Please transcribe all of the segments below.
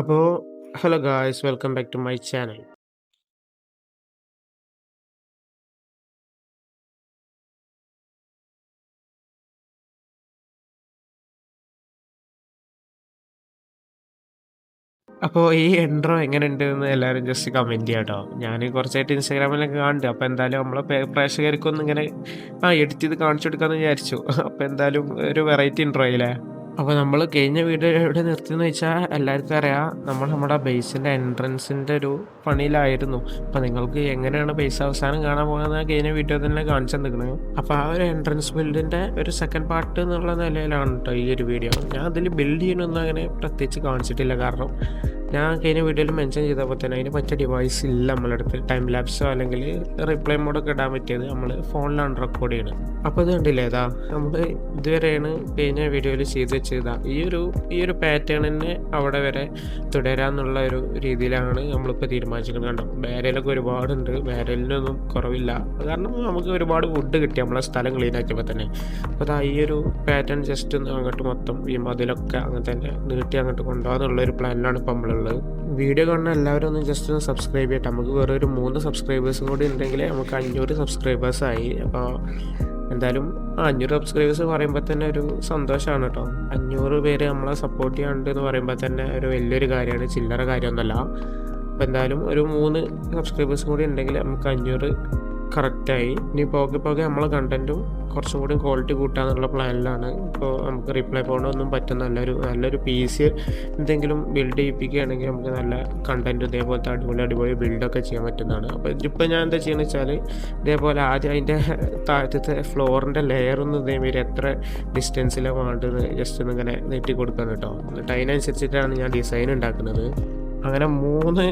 അപ്പോൾ hello guys welcome back to my channel. അപ്പോൾ ഈ എൻട്രോ എങ്ങനെയുണ്ട് എന്ന് എല്ലാവരും ജസ്റ്റ് കമന്റ് ചെയ്യാം കേട്ടോ ഞാൻ കുറച്ചായിട്ട് ഇൻസ്റ്റാഗ്രാമിലൊക്കെ കാണുന്നുണ്ട്. അപ്പോൾ എന്തായാലും നമ്മളെ പ്രേക്ഷകർക്കൊന്നും ഇങ്ങനെ ആ എഡിറ്റ് ചെയ്ത് കാണിച്ചു കൊടുക്കാമെന്ന് വിചാരിച്ചു. അപ്പോൾ എന്തായാലും ഒരു വെറൈറ്റി ഇൻട്രോ ആയില്ലേ? അപ്പോൾ നമ്മൾ കഴിഞ്ഞ വീഡിയോ എവിടെ നിർത്തിയെന്ന് വെച്ചാൽ എല്ലാവർക്കും അറിയാം നമ്മൾ നമ്മുടെ ബേസിന്റെ എൻട്രൻസിന്റെ ഒരു പണിയിലായിരുന്നു. അപ്പോൾ നിങ്ങൾക്ക് എങ്ങനെയാണ് ബേസ് അവസാനം കാണാൻ പോകുന്നത് കഴിഞ്ഞ വീഡിയോ തന്നെ കാണിച്ചു തന്നിരിക്കുന്നത് അപ്പോൾ ആ ഒരു എൻട്രൻസ് ബിൽഡിന്റെ ഒരു സെക്കൻഡ് പാർട്ട് എന്നുള്ള നിലയിലാണ് കേട്ടോ ഈ ഒരു വീഡിയോ ഞാൻ അതിൽ ബിൽഡ് ചെയ്യണമെന്ന് അങ്ങനെ പ്രത്യേകിച്ച് കാണിച്ചിട്ടില്ല. കാരണം ഞാൻ കഴിഞ്ഞ വീഡിയോയിൽ മെൻഷൻ ചെയ്ത പോലെ തന്നെ അതിന് പറ്റിയ ഡിവൈസ് ഇല്ല നമ്മളടുത്ത് ടൈം ലാപ്സോ അല്ലെങ്കിൽ റിപ്ലൈ മോഡൊക്കെ ഇടാൻ പറ്റിയത് നമ്മൾ ഫോണിലാണ് റെക്കോർഡ് ചെയ്യുന്നത് അപ്പോൾ ഇത് കണ്ടില്ലേ ഇതാ നമ്മൾ ഇതുവരെയാണ് കഴിഞ്ഞ വീഡിയോയിൽ ചെയ്ത് വെച്ചതാ ഈ ഒരു ഈ ഒരു പാറ്റേൺ തന്നെ അവിടെ വരെ തുടരാന്നുള്ള ഒരു രീതിയിലാണ് നമ്മളിപ്പോൾ തീരുമാനിച്ചിരിക്കുന്നത്. കണ്ടോ? ബാരലൊക്കെ ഒരുപാടുണ്ട്. ബാരലിനൊന്നും കുറവില്ല. കാരണം നമുക്ക് ഒരുപാട് വുഡ് കിട്ടി നമ്മളെ സ്ഥലം ക്ലീൻ ആക്കിയപ്പോൾ തന്നെ. അപ്പോൾ അതാ ഈ ഒരു പാറ്റേൺ ജസ്റ്റ് ഒന്ന് അങ്ങോട്ട് മൊത്തം ഈ മതിലൊക്കെ അങ്ങനെ തന്നെ നീട്ടി അങ്ങോട്ട് കൊണ്ടുപോകാന്നുള്ള ഒരു പ്ലാനിലാണ് ഇപ്പോൾ നമ്മളുള്ളത് വീഡിയോ കാണുന്ന എല്ലാവരും ഒന്ന് ജസ്റ്റ് ഒന്ന് സബ്സ്ക്രൈബ് ചെയ്യട്ടെ. നമുക്ക് വേറെ ഒരു മൂന്ന് സബ്സ്ക്രൈബേഴ്സും കൂടി ഉണ്ടെങ്കിൽ നമുക്ക് അഞ്ഞൂറ് സബ്സ്ക്രൈബേഴ്സായി അപ്പോൾ എന്തായാലും അഞ്ഞൂറ് സബ്സ്ക്രൈബേഴ്സ് പറയുമ്പോൾ തന്നെ ഒരു സന്തോഷമാണ് കേട്ടോ അഞ്ഞൂറ് പേര് നമ്മളെ സപ്പോർട്ട് ചെയ്യാണ്ട് എന്ന് പറയുമ്പോൾ തന്നെ ഒരു വലിയൊരു കാര്യമാണ്. ചില്ലറ കാര്യമൊന്നുമല്ല. അപ്പോൾ എന്തായാലും ഒരു മൂന്ന് സബ്സ്ക്രൈബേഴ്സും കൂടി ഉണ്ടെങ്കിൽ നമുക്ക് അഞ്ഞൂറ് കറക്റ്റായി. ഇനി പോകെ പോകെ നമ്മളെ കണ്ടന്റും കുറച്ചും കൂടി ക്വാളിറ്റി കൂട്ടാന്നുള്ള പ്ലാനിലാണ് ഇപ്പോൾ നമുക്ക് റിപ്ലൈ പോകണമൊന്നും പറ്റും നല്ലൊരു നല്ലൊരു പി സി എന്തെങ്കിലും ബിൽഡ് ചെയ്യിപ്പിക്കുകയാണെങ്കിൽ നമുക്ക് നല്ല കണ്ടന്റ് ഇതേപോലത്തെ അടിപൊളി അടിപൊളി ബിൽഡൊക്കെ ചെയ്യാൻ പറ്റുന്നതാണ്. അപ്പോൾ ഇതിപ്പോൾ ഞാൻ എന്താ ചെയ്യുന്നത് വെച്ചാൽ ഇതേപോലെ ആദ്യം അതിന്റെ താഴത്തെ ഫ്ലോറിന്റെ ലെയർ ഒന്ന് ഇതേമാതിരി എത്ര ഡിസ്റ്റൻസിലാണ് വേണ്ടത് ജസ്റ്റ് ഒന്ന് ഇങ്ങനെ നീട്ടി കൊടുക്കാൻ കേട്ടോ. എന്നിട്ട് അതിനനുസരിച്ചിട്ടാണ് ഞാൻ ഡിസൈൻ ഉണ്ടാക്കുന്നത്. അങ്ങനെ മൂന്ന്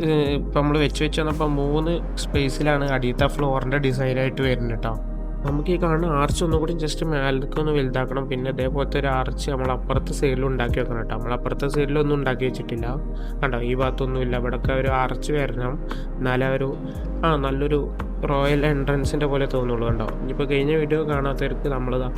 ഇപ്പം നമ്മൾ വെച്ച് വെച്ച് വന്നപ്പോൾ മൂന്ന് സ്പേസിലാണ് അടിയത്തെ ഫ്ലോറിന്റെ ഡിസൈനായിട്ട് വരുന്നത് കേട്ടോ നമുക്ക് ഈ കാണുന്ന ആർച്ച് ഒന്നുകൂടി ജസ്റ്റ് മേലേക്ക് ഒന്ന് വലുതാക്കണം. പിന്നെ അതേപോലത്തെ ഒരു ആർച്ച് നമ്മൾ അപ്പുറത്തെ സൈഡിൽ ഉണ്ടാക്കി വെക്കണം കേട്ടോ നമ്മൾ അപ്പുറത്തെ സൈഡിലൊന്നും ഉണ്ടാക്കി വെച്ചിട്ടില്ല. കണ്ടോ? ഈ ഭാഗത്തൊന്നുമില്ല. ഇവിടെയൊക്കെ ഒരു ആർച്ച് വരണം. എന്നാലേ ഒരു ആ നല്ലൊരു റോയൽ എൻട്രൻസിന്റെ പോലെ തോന്നുള്ളൂ കണ്ടോ? ഇനിയിപ്പോൾ കഴിഞ്ഞ വീഡിയോ കാണാത്തവർക്ക് നമ്മളിതാ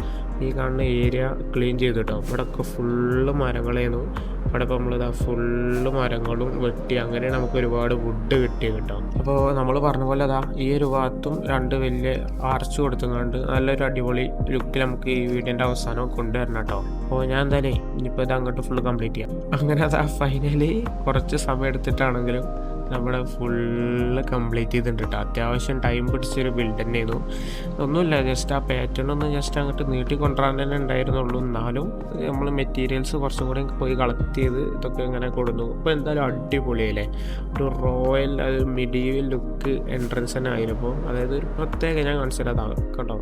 ഈ കാണുന്ന ഏരിയ ക്ലീൻ ചെയ്തു കേട്ടോ. ഇവിടെയൊക്കെ ഫുള്ള് മരങ്ങളായിരുന്നു അവിടെ ഇപ്പോൾ നമ്മളിതാ ഫുള്ള് മരങ്ങളും വെട്ടി അങ്ങനെ നമുക്ക് ഒരുപാട് വുഡ് കിട്ടി കേട്ടോ. അപ്പോൾ നമ്മൾ പറഞ്ഞ പോലെ അതാ ഈ ഒരു ഭാഗത്തും രണ്ട് വലിയ ആർച്ച് കൊടുത്തുകൊണ്ട് നല്ലൊരു അടിപൊളി ലുക്കിൽ നമുക്ക് ഈ വീടിന്റെ അവസാനം കൊണ്ടുവരണം കേട്ടോ. അപ്പോൾ ഞാൻ എന്തായാലും ഇനിയിപ്പോൾ ഇത് അങ്ങോട്ട് ഫുള്ള് കംപ്ലീറ്റ് ചെയ്യാം. അങ്ങനെ അതാ ഫൈനലി കുറച്ച് സമയം എടുത്തിട്ടാണെങ്കിലും നമ്മുടെ ഫുള്ള് കംപ്ലീറ്റ് ചെയ്തിട്ടുണ്ട്. കേട്ടോ അത്യാവശ്യം ടൈം പിടിച്ചൊരു ബിൽഡ് തന്നെയായിരുന്നു. ഒന്നുമില്ല ജസ്റ്റ് ആ പാറ്റേൺ ഒന്ന് ജസ്റ്റ് അങ്ങോട്ട് നീട്ടി കൊണ്ടുവരാൻ തന്നെ ഉണ്ടായിരുന്നുള്ളൂ. എന്നാലും നമ്മൾ മെറ്റീരിയൽസ് കുറച്ചും കൂടി പോയി കളക്ട് ചെയ്ത് ഇതൊക്കെ ഇങ്ങനെ കൊടുത്തു ഇപ്പോൾ എന്തായാലും അടിപൊളിയല്ലേ ഒരു റോയൽ അത് മിഡീവൽ ലുക്ക് എൻട്രൻസ് തന്നെ ആയിരുന്നു. അതായത് ഒരു പ്രത്യേക ഞാൻ കാണിച്ചിട്ടതാണ് കേട്ടോ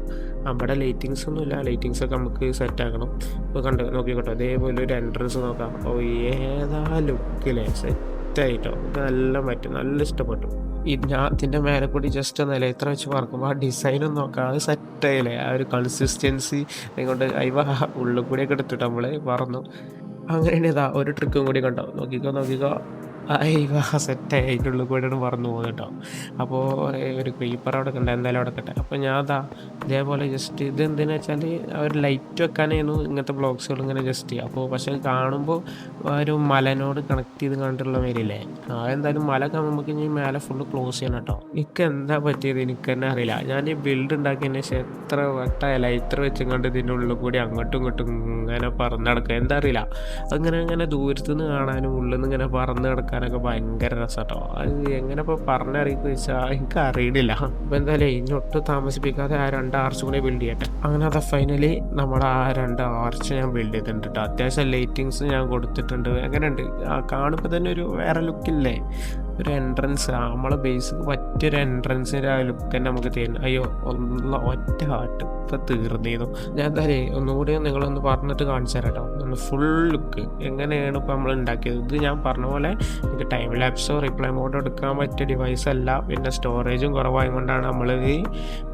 അവിടെ ലൈറ്റിങ്സ് ഒന്നുമില്ല ലൈറ്റിങ്സ് ഒക്കെ നമുക്ക് സെറ്റ് ആക്കണം. ഇപ്പോൾ കണ്ട്? നോക്കിക്കോട്ടോ. അതേപോലെ ഒരു എൻട്രൻസ് നോക്കാം. ഓ ഏതാ ലുക്കില്ലേ സെറ്റ് സെറ്റായിട്ടോ നല്ല പറ്റും. നല്ല ഇഷ്ടപ്പെട്ടു. ഈ ഞാൻ ഇതിന്റെ മേലെ കൂടി ജസ്റ്റ് ഒന്നല്ല ഇത്ര വെച്ച് പറക്കുമ്പോൾ ആ ഡിസൈനും നോക്കാം. അത് സെറ്റായില്ലേ ആ ഒരു കൺസിസ്റ്റൻസി കൊണ്ട് അയവ ഉള്ളിൽ കൂടിയൊക്കെ എടുത്തിട്ട് നമ്മൾ പറന്നു. അങ്ങനെ ഇതാ ഒരു ട്രിക്കും കൂടി കണ്ടോ? നോക്കിക്കോ നോക്കിക്കോ. അയ്യ സെറ്റായി അതിന്റെ ഉള്ളിൽ കൂടെയാണ് പറന്നു കേട്ടോ. അപ്പോൾ ഒരു ക്രീപ്പർ അവിടെ കണ്ട എന്തായാലും അവിടെ കട്ടെ അപ്പോൾ ഞാൻ അതാ ഇതേപോലെ ജസ്റ്റ് ഇത് എന്തിനാ വെച്ചാൽ അവർ ലൈറ്റ് വെക്കാനായിരുന്നു ഇങ്ങനത്തെ ബ്ലോഗ്സുകൾ ഇങ്ങനെ ജസ്റ്റ് അപ്പോൾ പക്ഷേ കാണുമ്പോൾ ഒരു മലനോട് കണക്ട് ചെയ്ത് കണ്ടിട്ടുള്ള മേലില്ലേ ആ എന്തായാലും മല കാണുമ്പോൾ ഇനി മേലെ ഫുള്ള് ക്ലോസ് ചെയ്യണം കേട്ടോ. എനിക്ക് എന്താ പറ്റിയത്? എനിക്ക് തന്നെ അറിയില്ല. ഞാൻ ഈ ബിൽഡ് ഉണ്ടാക്കിയതിന് ശേഷം എത്ര വട്ട ലൈറ്റർ വെച്ചും കണ്ട് ഇതിന്റെ ഉള്ളിൽ കൂടി അങ്ങോട്ടും ഇങ്ങോട്ടും ഇങ്ങനെ പറന്ന് നടക്കുക. എന്താ അറിയില്ല. അങ്ങനെ അങ്ങനെ ദൂരത്തുനിന്ന് കാണാനും ഉള്ളിൽ നിന്ന് ഇങ്ങനെ പറന്ന് കിടക്കാനൊക്കെ ഭയങ്കര രസട്ടോ അത് എങ്ങനെ ഇപ്പോൾ പറഞ്ഞറിയിക്കുന്ന വെച്ചാൽ എനിക്ക് അറിയണില്ല അപ്പോൾ എന്തായാലും ഇനി ഒട്ടും താമസിപ്പിക്കാതെ ആ രണ്ട് ആർച്ച് കൂടി ബിൽഡ് ചെയ്യട്ടെ. അങ്ങനെ അത് ഫൈനലി നമ്മുടെ ആ രണ്ട് ആർച്ച് ഞാൻ ബിൽഡ് ചെയ്തിട്ടുണ്ട് കേട്ടോ അത്യാവശ്യം ലൈറ്റിങ്സ് ഞാൻ കൊടുത്തിട്ടുണ്ട്. എങ്ങനെയുണ്ട്? ആ കാണുമ്പോൾ തന്നെ ഒരു വേറെ ലുക്കില്ലേ ഒരു എൻട്രൻസ് നമ്മളെ ബേസ് പറ്റിയൊരു എൻട്രൻസിന്റെ ആ ലുക്ക് തന്നെ നമുക്ക് തരുന്നു. അയ്യോ ഒന്ന് ഒറ്റ ഹാർട്ട് ഇപ്പം തീർന്നിരുന്നു ഞാൻ തരേ ഒന്നുകൂടി നിങ്ങളൊന്ന് പറഞ്ഞിട്ട് കാണിച്ചു തരാം കേട്ടോ ഒന്ന് ഫുൾ ലുക്ക് എങ്ങനെയാണ് ഇപ്പോൾ നമ്മൾ ഉണ്ടാക്കിയത്? ഇത് ഞാൻ പറഞ്ഞ പോലെ എനിക്ക് ടൈം ലാപ്സോ റിപ്ലൈ മോഡോ എടുക്കാൻ പറ്റിയ ഡിവൈസ് അല്ല. പിന്നെ സ്റ്റോറേജും കുറവായതുകൊണ്ടാണ് നമ്മൾ ഈ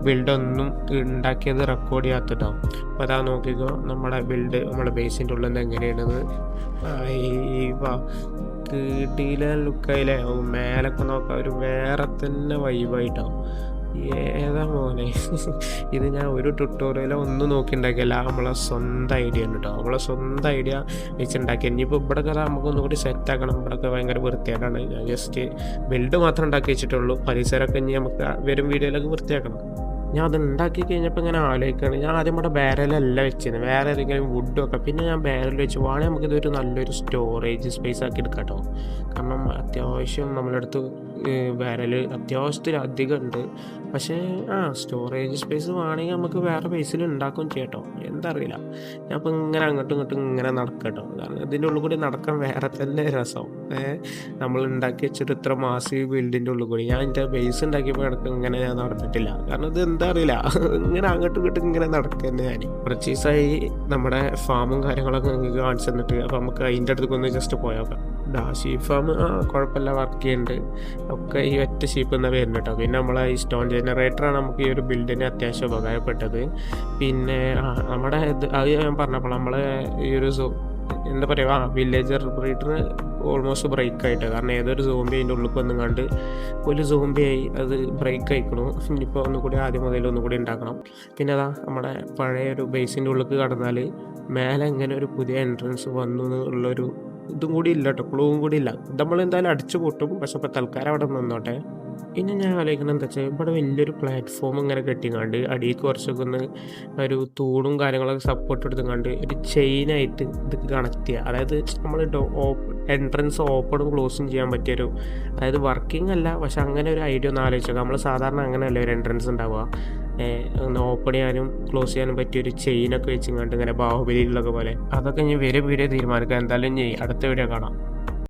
ബിൽഡൊന്നും ഉണ്ടാക്കിയത് റെക്കോർഡ് ചെയ്യാത്തട്ടോ അപ്പോൾ അതാ നോക്കിക്കോ. നമ്മുടെ ബിൽഡ് നമ്മുടെ ബേസിന്റെ ഉള്ളിൽ നിന്ന് എങ്ങനെയാണെന്ന് കിടില ലുക്കായില്ലേ മേലൊക്കെ നോക്കാം ഒരു വേറെ തന്നെ വൈബായിട്ടാവും. ഏതാ മോനെ? ഇത് ഞാൻ ഒരു ട്യൂട്ടോറിയലോ ഒന്നും നോക്കി ഉണ്ടാക്കിയല്ല നമ്മളെ സ്വന്തം ഐഡിയ ഉണ്ട് കേട്ടോ നമ്മളെ സ്വന്തം ഐഡിയ വെച്ചുണ്ടാക്കി. ഇനിയിപ്പോൾ ഇവിടെ കഥ നമുക്ക് ഒന്നുകൂടി സെറ്റ് ആക്കണം. ഇവിടെയൊക്കെ ഭയങ്കര വൃത്തിയായിട്ടാണ് ഞാൻ ജസ്റ്റ് ബിൽഡ് മാത്രം ഉണ്ടാക്കി വെച്ചിട്ടുള്ളൂ. പരിസരമൊക്കെ ഇനി നമുക്ക് വരും വീഡിയോയിലൊക്കെ വൃത്തിയാക്കണം. ഞാൻ അത് ഉണ്ടാക്കി കഴിഞ്ഞപ്പോൾ ഇങ്ങനെ ആലോചിക്കുകയാണ് ഞാൻ ആദ്യം ഇവിടെ ബാരലല്ല വെച്ചിരുന്നത് വേറെ ഏതെങ്കിലും വുഡും ഒക്കെ. പിന്നെ ഞാൻ ബാരൽ വെച്ച് വേണമെങ്കിൽ നമുക്കിതൊരു നല്ലൊരു സ്റ്റോറേജ് സ്പേസ് ആക്കി എടുക്കാം കേട്ടോ കാരണം അത്യാവശ്യം നമ്മളടുത്ത് ബാരൽ അത്യാവശ്യത്തിൽ അധികം ഉണ്ട് പക്ഷേ ആ സ്റ്റോറേജ് സ്പേസ് വേണമെങ്കിൽ നമുക്ക് വേറെ പേസിൽ ഉണ്ടാക്കും ചെയ്യട്ടോ. എന്താ അറിയില്ല ഞാൻ ഇപ്പം ഇങ്ങനെ അങ്ങോട്ടും ഇങ്ങോട്ടും ഇങ്ങനെ നടക്കട്ടോ. കാരണം ഇതിന്റെ ഉള്ളിൽ കൂടി നടക്കാൻ വേറെ തന്നെ രസം. നമ്മൾ ഉണ്ടാക്കി വെച്ചിട്ട് ഇത്ര മാസീവ് ബിൽഡിന്റെ ഉള്ളിൽ കൂടി. ഞാൻ എന്റെ ബേസ് ഉണ്ടാക്കിയപ്പോൾ കിടക്കും ഇങ്ങനെ ഞാൻ നടന്നിട്ടില്ല. കാരണം ഇത് എന്താ അറിയില്ല. ഇങ്ങനെ അങ്ങോട്ടും ഇങ്ങോട്ടും ഇങ്ങനെ നടക്കുക ഞാൻ കുറച്ചീസായി നമ്മുടെ ഫാമും കാര്യങ്ങളൊക്കെ കാണിച്ചു തന്നിട്ട് അപ്പോൾ നമുക്ക് അതിന്റെ അടുത്തേക്ക് ജസ്റ്റ് ജസ്റ്റ് പോയേക്കാം ഷീപ്പ് ഫാം ആ കുഴപ്പമില്ല വർക്ക് ചെയ്യുന്നുണ്ട്. ഒക്കെ ഈ ഒറ്റ ഷീപ്പ് എന്ന വരുന്നത് കേട്ടോ. പിന്നെ നമ്മളെ ഈ സ്റ്റോൺ ജനറേറ്ററാണ് നമുക്ക് ഈ ഒരു ബിൽഡിന് അത്യാവശ്യം ഉപകാരപ്പെട്ടത്. പിന്നെ നമ്മുടെ ഇത് അത് ഞാൻ പറഞ്ഞപ്പോൾ നമ്മളെ ഈ ഒരു എന്താ പറയുക ആ വില്ലേജർ ബ്രീഡർ ഓൾമോസ്റ്റ് ബ്രേക്ക് ആയിട്ട്. കാരണം ഏതൊരു സോംബി അതിന്റെ ഉള്ളിൽ വന്നും കണ്ട് ഒരു സോംബി ആയി അത് ബ്രേക്ക് ആയിക്കണു. ഇനിയിപ്പോൾ ഒന്നുകൂടി ആദ്യം മുതൽ ഒന്നുകൂടി ഉണ്ടാക്കണം. പിന്നെ അതാ നമ്മുടെ പഴയ ഒരു ബേസിന്റെ ഉള്ളിൽ കടന്നാൽ മേലെ ഇങ്ങനെ ഒരു പുതിയ എൻട്രൻസ് വന്നു എന്നുള്ളൊരു ഇതും കൂടി ഇല്ല കേട്ടോ ക്ലൂവും കൂടി ഇല്ല. നമ്മൾ എന്തായാലും അടിച്ചു പൊട്ടും. പക്ഷെ ഇപ്പോൾ തൽക്കാലം അവിടെ നിന്നോട്ടെ. പിന്നെ ഞാൻ ആലോചിക്കുന്നത് എന്താ വെച്ചാൽ ഇവിടെ വലിയൊരു പ്ലാറ്റ്ഫോം ഇങ്ങനെ കെട്ടിങ്ങാണ്ട് അടിയിൽ കുറച്ചൊക്കെ ഒന്ന് ഒരു തൂണും കാര്യങ്ങളൊക്കെ സപ്പോർട്ട് എടുത്തുകൊണ്ട് ഒരു ചെയിനായിട്ട് ഇത് കണക്ട് ചെയ്യുക അതായത് നമ്മൾ എൻട്രൻസ് ഓപ്പണും ക്ലോസും ചെയ്യാൻ പറ്റിയൊരു അതായത് വർക്കിംഗ് അല്ല പക്ഷെ അങ്ങനെ ഒരു ഐഡിയ ഒന്ന് ആലോചിച്ചു നമ്മൾ സാധാരണ അങ്ങനെയല്ല ഒരു എൻട്രൻസ് ഉണ്ടാവുക? ഒന്ന് ഓപ്പൺ ചെയ്യാനും ക്ലോസ് ചെയ്യാനും പറ്റിയ ഒരു ചെയിനൊക്കെ വെച്ചിങ്ങാണ്ട് ഇങ്ങനെ ബാഹുബലിയിലൊക്കെ പോലെ. അതൊക്കെ ഇനി വരെ വീഡിയോ തീരുമാനിക്കാം. എന്തായാലും ഇനി അടുത്ത വീഡിയോ കാണാം.